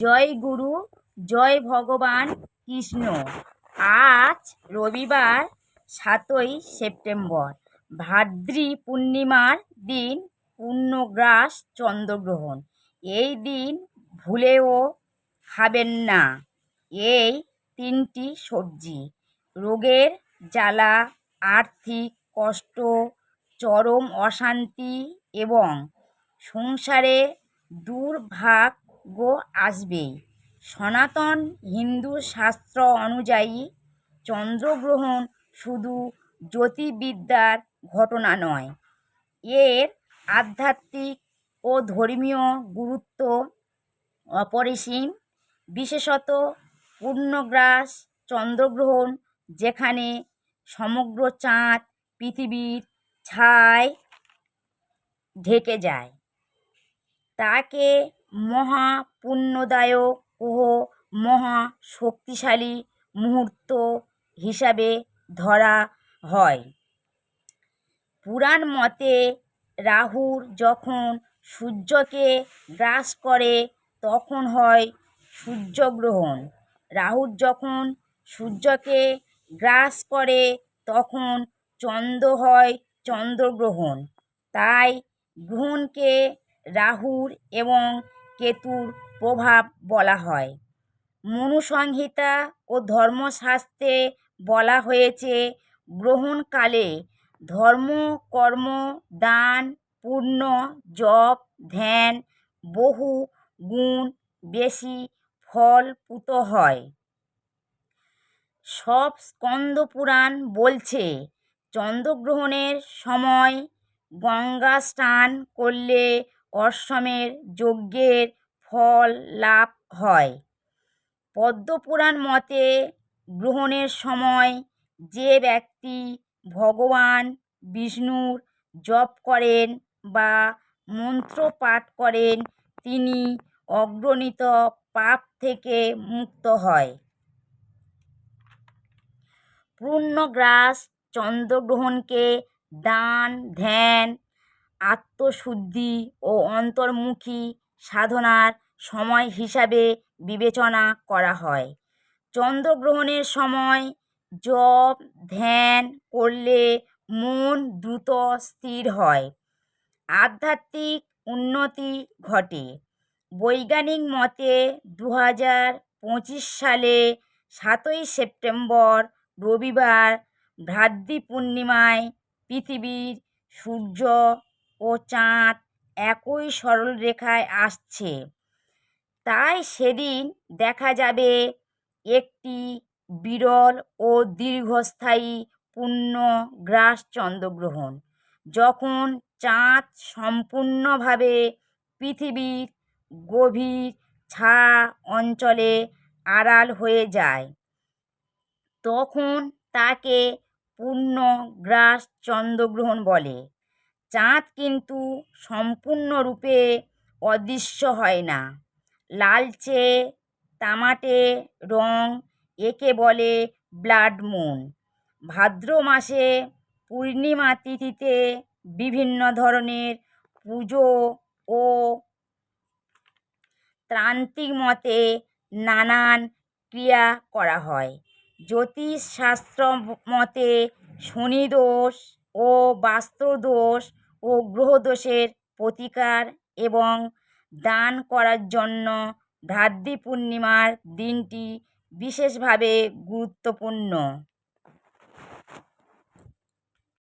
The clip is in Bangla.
জয় গুরু, জয় ভগবান কৃষ্ণ। আজ রবিবার সাতই সেপ্টেম্বর, ভাদ্রী পূর্ণিমার দিন পূর্ণগ্রাস চন্দ্রগ্রহণ। এই দিন ভুলেও খাবেন না। এই তিনটি সবজি, রোগের জ্বালা, আর্থিক কষ্ট, চরম অশান্তি এবং সংসারে দুর্ভাগ্য আসবেই। সনাতন হিন্দু শাস্ত্র অনুযায়ী চন্দ্রগ্রহণ শুধু জ্যোতির্বিদ্যার ঘটনা নয়, এর আধ্যাত্মিক ও ধর্মীয় গুরুত্ব অপরিসীম। বিশেষত পূর্ণগ্রাস চন্দ্রগ্রহণ, যেখানে সমগ্র চাঁদ পৃথিবীর ছায় ঢেকে যায়, তাকে মহা পুণ্যদায়ক ও মহা শক্তিশালী মুহূর্ত হিসাবে ধরা হয়। পুরাণ মতে রাহুর যখন সূর্যকে গ্রাস করে, তখন হয় সূর্যগ্রহণ। রাহুর যখন সূর্যকে গ্রাস করে, তখন চন্দ্র হয় চন্দ্রগ্রহণ। তাই গ্রহণকে রাহুর এবং কেতুর প্রভাব বলা হয়। মনুসংহিতা ও ধর্মশাস্ত্রে বলা হয়েছে, গ্রহণকালে ধর্ম, কর্ম, দান পূর্ণ জপ, ধ্যান, বহু গুণ বেশি ফলপ্রদ হয়। সব স্কন্দ পুরাণ বলছে, চন্দ্রগ্রহণের সময় গঙ্গা স্নান করলে অশ্বমের যজ্ঞের ফল লাভ হয়। পদ্মপুরাণ মতে গ্রহণের সময় যে ব্যক্তি ভগবান বিষ্ণুর জপ করেন বা মন্ত্র পাঠ করেন, তিনি অগণিত পাপ থেকে মুক্ত হয়। পূর্ণগ্রাস চন্দ্রগ্রহণকে দান, ধ্যান আত্মশুদ্ধি ও অন্তর্মুখী সাধনার সময় হিসাবে বিবেচনা করা হয়। চন্দ্রগ্রহণের সময় জপ, ধ্যান করলে মন দ্রুত স্থির হয়। আধ্যাত্মিক উন্নতি ঘটে। বৈজ্ঞানিক মতে দু হাজার পঁচিশ সালে সাতই সেপ্টেম্বর রবিবার ভ্রাতৃ পূর্ণিমায় পৃথিবীর সূর্য ও চাঁদ একই সরলরেখায় আসছে। তাই সেদিন দেখা যাবে একটি বিরল ও দীর্ঘস্থায়ী পূর্ণ গ্রাস চন্দ্রগ্রহণ, যখন চাঁদ সম্পূর্ণভাবে পৃথিবীর গভীর ছা অঞ্চলে আড়াল হয়ে যায়। তখন তাকে পূর্ণ গ্রাস চন্দ্রগ্রহণ বলে। চাঁদ কিন্তু সম্পূর্ণরূপে অদৃশ্য হয় না। লালচে, তামাটে রঙ একে বলে ব্লাড মুন। ভাদ্র মাসে পূর্ণিমা তিথিতে বিভিন্ন ধরনের পুজো ও তান্ত্রিক মতে নানান ক্রিয়া করা হয়। জ্যোতিষশাস্ত্র মতে শনিদোষ ও বাস্তুদোষ ও গ্রহদোষের প্রতিকার এবং দান করার জন্য ভাদ্রী পূর্ণিমার দিনটি বিশেষভাবে গুরুত্বপূর্ণ।